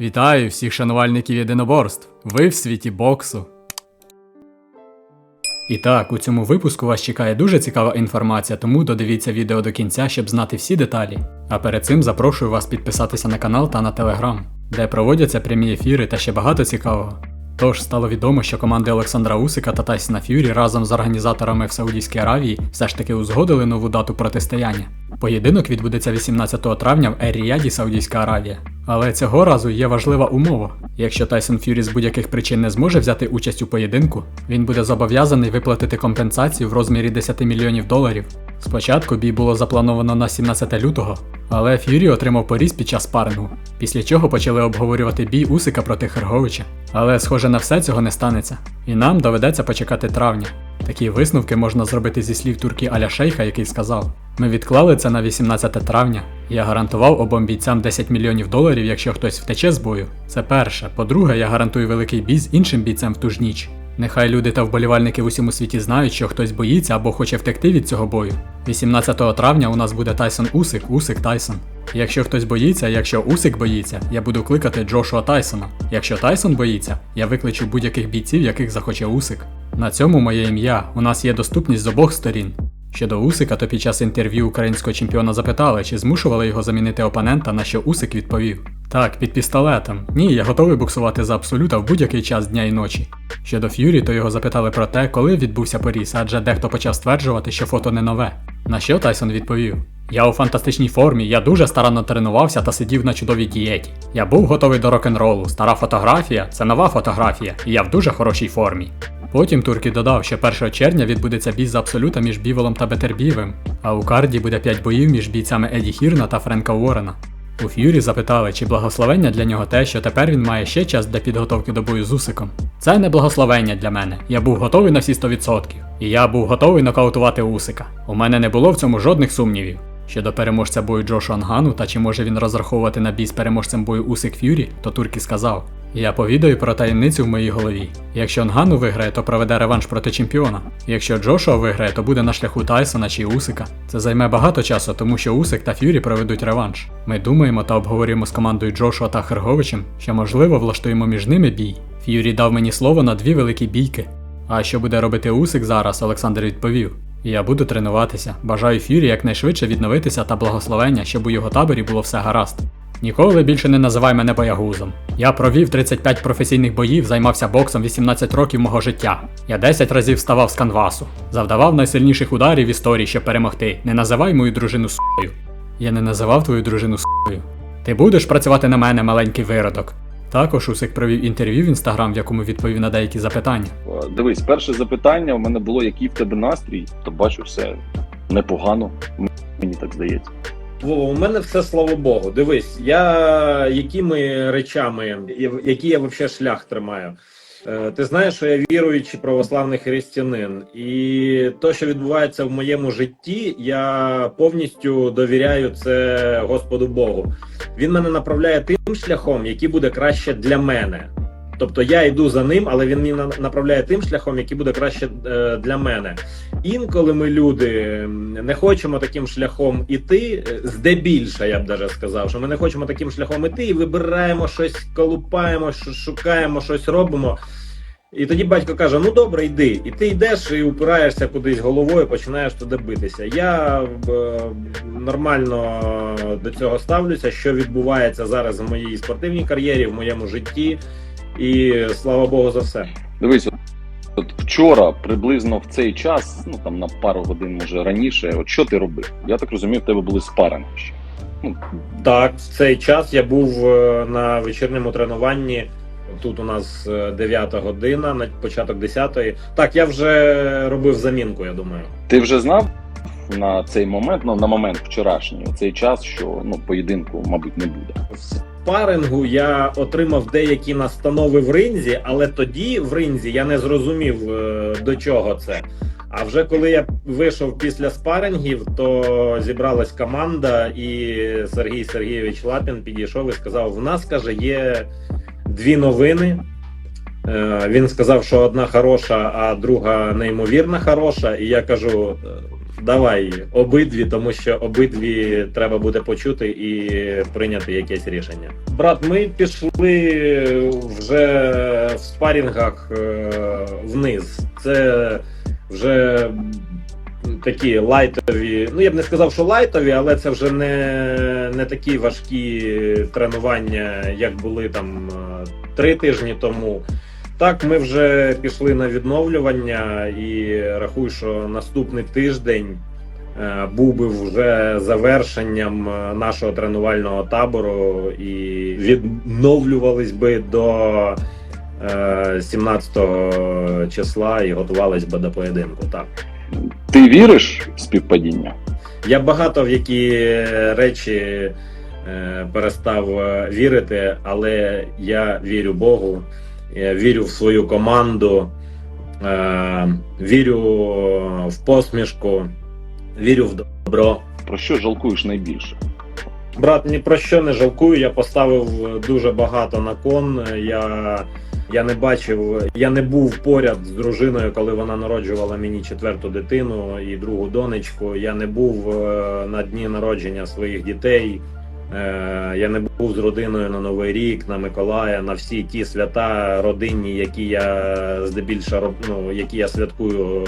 Вітаю всіх шанувальників єдиноборств. Ви в світі боксу. І так, у цьому випуску вас чекає дуже цікава інформація, тому додивіться відео до кінця, щоб знати всі деталі. А перед цим запрошую вас підписатися на канал та на телеграм, де проводяться прямі ефіри та ще багато цікавого. Тож стало відомо, що команди Олександра Усика та Тайсона Ф'юрі разом з організаторами в Саудівській Аравії все ж таки узгодили нову дату протистояння. Поєдинок відбудеться 18 травня в Ер-Ріяді, Саудівська Аравія. Але цього разу є важлива умова. Якщо Тайсон Ф'юрі з будь-яких причин не зможе взяти участь у поєдинку, він буде зобов'язаний виплатити компенсацію в розмірі 10 мільйонів доларів. Спочатку бій було заплановано на 17 лютого, але Ф'юрі отримав поріз під час спарингу, після чого почали обговорювати бій Усика проти Херговича. Але схоже на все цього не станеться, і нам доведеться почекати травня. Такі висновки можна зробити зі слів турки Аля Шейха, який сказав: Ми відклали це на 18 травня. Я гарантував обом бійцям 10 мільйонів доларів, якщо хтось втече з бою. Це перше. По-друге, я гарантую великий бій з іншим бійцем в ту ж ніч. Нехай люди та вболівальники в усьому світі знають, що хтось боїться або хоче втекти від цього бою. 18 травня у нас буде Тайсон Усик, Усик Тайсон. Якщо хтось боїться, якщо Усик боїться, я буду кликати Джошуа Тайсона. Якщо Тайсон боїться, я викличу будь-яких бійців, яких захоче Усик. На цьому моє ім'я. У нас є доступність з обох сторін. Щодо Усика, то під час інтерв'ю українського чемпіона запитали, чи змушували його замінити опонента, на що Усик відповів: Так, під пістолетом. Ні, я готовий буксувати за абсолюта в будь-який час дня і ночі. Щодо Ф'юрі, то його запитали про те, коли відбувся поріз, адже дехто почав стверджувати, що фото не нове. На що Тайсон відповів: Я у фантастичній формі, я дуже старанно тренувався та сидів на чудовій дієті. Я був готовий до рок-н-ролу. Стара фотографія це нова фотографія, і я в дуже хорошій формі. Потім Туркі додав, що 1 червня відбудеться бій за абсолюта між Біволом та Бетербівем, а у карді буде 5 боїв між бійцями Еді Хірна та Френка Уоррена. У Ф'юрі запитали, чи благословення для нього те, що тепер він має ще час для підготовки до бою з Усиком. Це не благословення для мене. Я був готовий на всі 100%. І я був готовий нокаутувати Усика. У мене не було в цьому жодних сумнівів. Щодо переможця бою Джошу Ангану та чи може він розраховувати на бій з переможцем бою Усик Ф'юрі, то Туркі сказав: Я повідаю про таємницю в моїй голові. Якщо Ангану виграє, то проведе реванш проти чемпіона. Якщо Джошуа виграє, то буде на шляху Тайсона чи Усика. Це займе багато часу, тому що Усик та Ф'юрі проведуть реванш. Ми думаємо та обговорюємо з командою Джошуа та Херговичем, що можливо влаштуємо між ними бій. Ф'юрі дав мені слово на дві великі бійки. А що буде робити Усик зараз, Олександр відповів. Я буду тренуватися. Бажаю Фюрі якнайшвидше відновитися та благословення, щоб у його таборі було все гаразд. Ніколи більше не називай мене боягузом. Я провів 35 професійних боїв, займався боксом 18 років мого життя. Я 10 разів вставав з канвасу, завдавав найсильніших ударів в історії, щоб перемогти. Не називай мою дружину с**ю. Я не називав твою дружину с**ю. Ти будеш працювати на мене, маленький виродок. Також Усик провів інтерв'ю в інстаграм, в якому відповів на деякі запитання. Е, Дивись, перше запитання у мене було, який в тебе настрій, то бачу все непогано. Мені так здається. Вова, у мене все слава Богу. Дивись, я якими речами, який я взагалі шлях тримаю. Е, Ти знаєш, що я віруючий православний християнин, і то, що відбувається в моєму житті, я повністю довіряю це Господу Богу. Він мене направляє тим шляхом, який буде краще для мене. Тобто я йду за ним, але він мене направляє тим шляхом, який буде краще е, для мене. Інколи ми люди не хочемо таким шляхом іти, е, здебільше, я б даже сказав, що ми не хочемо таким шляхом іти і вибираємо щось, колупаємо, шукаємо, щось робимо. І тоді батько каже: ну добре, йди. І ти йдеш і упираєшся кудись головою, починаєш туди битися. Я е, нормально до цього ставлюся, що відбувається зараз в моїй спортивній кар'єрі, в моєму житті. І слава Богу за все. Дивись, от, вчора, приблизно в цей час, ну там на пару годин, може раніше, от що ти робив? Я так розумію, в тебе були спаринги ще. Так, в цей час я був е, на вечірньому тренуванні. Тут у нас 9 година, на початок 10-ї. Так, я вже робив замінку, я думаю. Ти вже знав на цей момент, ну на момент вчорашній, цей час, що ну поєдинку, мабуть, не буде. Спарингу я отримав деякі настанови в ринзі, але тоді в ринзі я не зрозумів е, до чого це. А вже коли я вийшов після спарингів, то зібралась команда, і Сергій Сергійович Лапін підійшов і сказав: в нас каже, є дві новини. Е, Він сказав, що одна хороша, а друга неймовірно хороша. І я кажу: «Е, давай обидві, тому що обидві треба буде почути і прийняти якесь рішення. Брат, ми пішли вже в спарінгах е, вниз. Це вже такі лайтові. Ну я б не сказав, що лайтові, але це вже не, не такі важкі тренування, як були там е, три тижні тому. Так, ми вже пішли на відновлювання, і рахую, що наступний тиждень е, був би вже завершенням е, нашого тренувального табору, і відновлювались би до е, 17 числа і готувались би до поєдинку. Так. Ти віриш в співпадіння? Я багато в які речі е, перестав е, вірити, але я вірю Богу, я вірю в свою команду, е, вірю в посмішку, вірю в добро. Про що жалкуєш найбільше? Брат, ні про що не жалкую. Я поставив дуже багато на кон. Я, я не бачив, я не був поряд з дружиною, коли вона народжувала мені четверту дитину і другу донечку. Я не був е, на дні народження своїх дітей. Е, Я не був з родиною на Новий рік, на Миколая, на всі ті свята родинні, які я здебільшого ну, які я святкую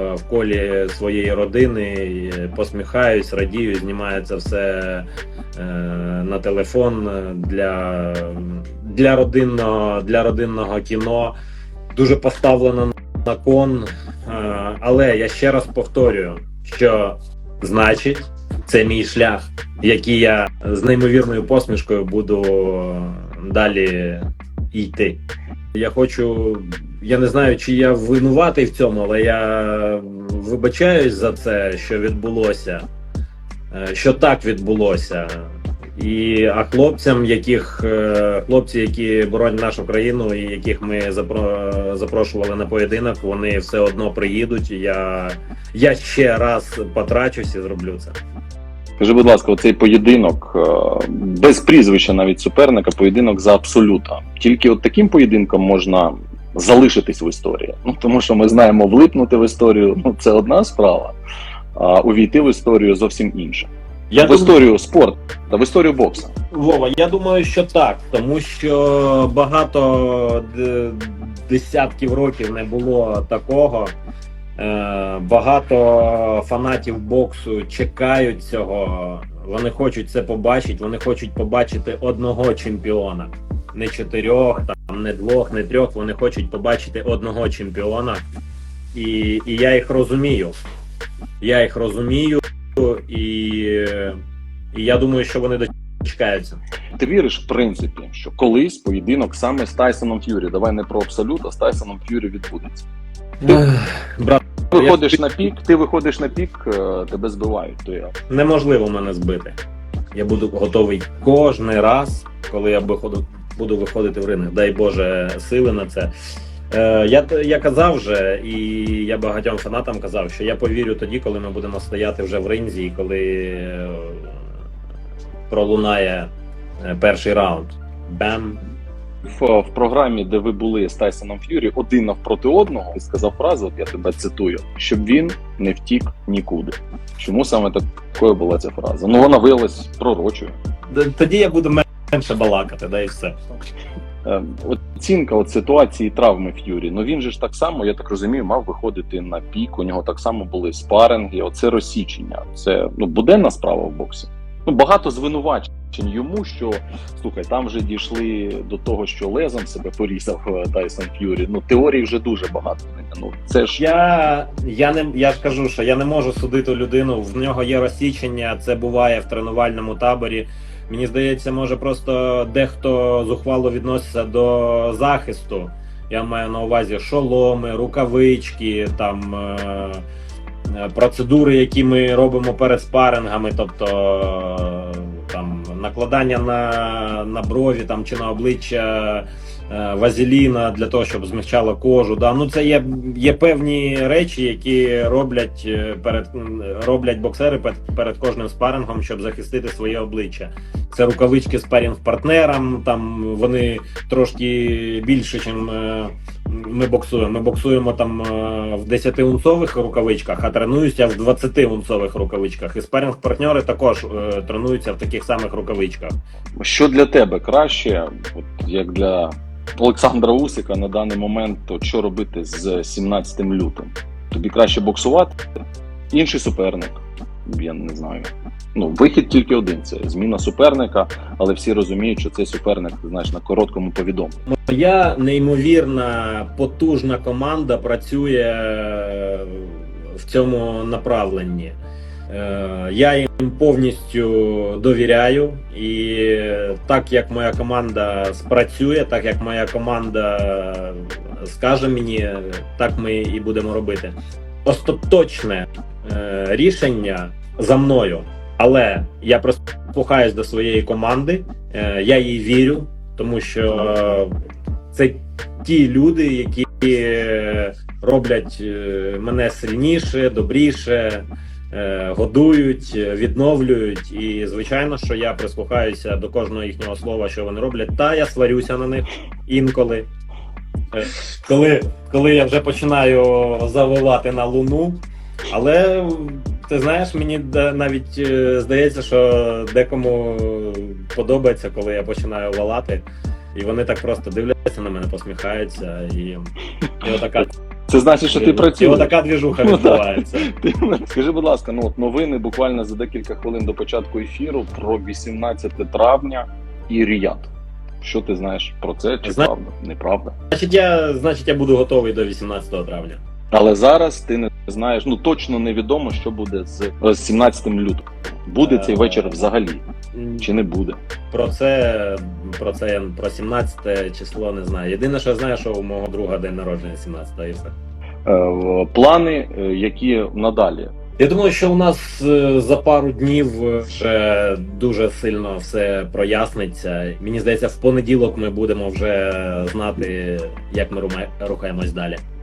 е, в колі своєї родини. Посміхаюсь, радію, знімаю це все е, на телефон для, для, родинного, для родинного кіно. Дуже поставлено на кон. Але я ще раз повторюю, що значить, це мій шлях, який я з неймовірною посмішкою буду далі йти. Я хочу, я не знаю, чи я винуватий в цьому, але я вибачаюсь за це, що відбулося, е, що так відбулося. І а хлопцям, яких е, хлопці, які боронять нашу країну, і яких ми запро- запрошували на поєдинок, вони все одно приїдуть. Я, я ще раз потрачусь і зроблю це. Скажи, будь ласка, оцей поєдинок е, без прізвища навіть суперника, поєдинок за абсолюта. Тільки от таким поєдинком можна залишитись в історії. Ну тому що ми знаємо, влипнути в історію ну це одна справа, а увійти в історію зовсім інша. Я в думаю, історію спорту та в історію бокса. Вова, я думаю, що так, тому що багато десятків років не було такого. Е, Багато фанатів боксу чекають цього. Вони хочуть це побачити. Вони хочуть побачити одного чемпіона, не чотирьох, там не двох, не трьох. Вони хочуть побачити одного чемпіона. І, і я їх розумію. Я їх розумію, і, і я думаю, що вони дочекаються. Ти віриш, в принципі, що колись поєдинок саме з Тайсоном Ф'юрі, давай не про абсолют, а з Тайсоном Ф'юрі відбудеться. Брат, Ти виходиш на пік, ти виходиш на пік, е, тебе збивають. То я неможливо мене збити. Я буду готовий кожен раз, коли я виходу, буду виходити в ринок. Дай Боже сили на це. Е, я, я казав вже, і я багатьом фанатам казав, що я повірю тоді, коли ми будемо стояти вже в ринзі, і коли е, пролунає е, перший раунд. Бем. В, в програмі, де ви були з Тайсоном Ф'юрі, один навпроти одного, ти сказав фразу, я тебе цитую, щоб він не втік нікуди. Чому саме такою була ця фраза? Ну вона виявилась пророчою. Тоді я буду менше балакати, да і все. Е, Оцінка от ситуації травми Ф'юрі. Ну він же ж так само, я так розумію, мав виходити на пік. У нього так само були спаринги. Оце розсічення. Це ну буденна справа в боксі. Ну багато звинувачень йому, що слухай, там вже дійшли до того, що лезом себе порізав е, Тайсон Ф'юрі. Ну теорій вже дуже багато. Ну це ж Я, я не я ж кажу, що я не можу судити людину. В нього є розсічення, це буває в тренувальному таборі. Мені здається, може просто дехто зухвало відноситься до захисту. Я маю на увазі шоломи, рукавички, там е, е, процедури, які ми робимо перед спарингами, тобто накладання на, на брові там чи на обличчя е, вазеліна для того, щоб змягчало кожу. Да? Ну це є, є певні речі, які роблять е, перед роблять боксери перед, перед кожним спарингом, щоб захистити своє обличчя. Це рукавички спарінг партнерам. Там вони трошки більше, ніж ми боксуємо. Ми боксуємо там е, в 10-унцових рукавичках, а тренуюся в 20-унцових рукавичках. І спаринг-партнери також е, тренуються в таких самих рукавичках. Що для тебе краще, от як для Олександра Усика на даний момент, то що робити з 17 лютим? Тобі краще боксувати? Інший суперник, я не знаю. Ну, вихід тільки один це зміна суперника, але всі розуміють, що цей суперник, ти знаєш, на короткому повідомленні. Моя неймовірна потужна команда працює е, в цьому направленні. Е, Я їм повністю довіряю, і так як моя команда спрацює, так як моя команда скаже мені, так ми і будемо робити. Остаточне е, рішення за мною, але я прислухаюсь до своєї команди, е, я їй вірю, тому що е, це ті люди, які роблять мене сильніше, добріше, годують, відновлюють. І звичайно, що я прислухаюся до кожного їхнього слова, що вони роблять. Та я сварюся на них інколи. Коли, коли я вже починаю завивати на луну, але ти знаєш, мені навіть е, здається, що декому подобається, коли я починаю валати. І вони так просто дивляться на мене, посміхаються, і, і отака, Це значить, що ти і працюєш. отака двіжуха Ну, відбувається. Скажи, будь ласка, ну от новини буквально за декілька хвилин до початку ефіру про 18 травня і Ріяд. Що ти знаєш про це? Чи Зна- правда? Неправда. Значить, я, значить, я буду готовий до 18 травня. Але зараз ти не знаєш, ну точно невідомо, що буде з, з 17 лютого. Буде цей Е, вечір взагалі, чи не буде? Про це, про це про 17 число не знаю. Єдине, що я знаю, що у мого друга день народження 17 і все. Е, плани, е, які надалі. Я думаю, що у нас е, за пару днів е, вже дуже сильно все проясниться. Мені здається, в понеділок ми будемо вже знати, як ми рухаємось далі.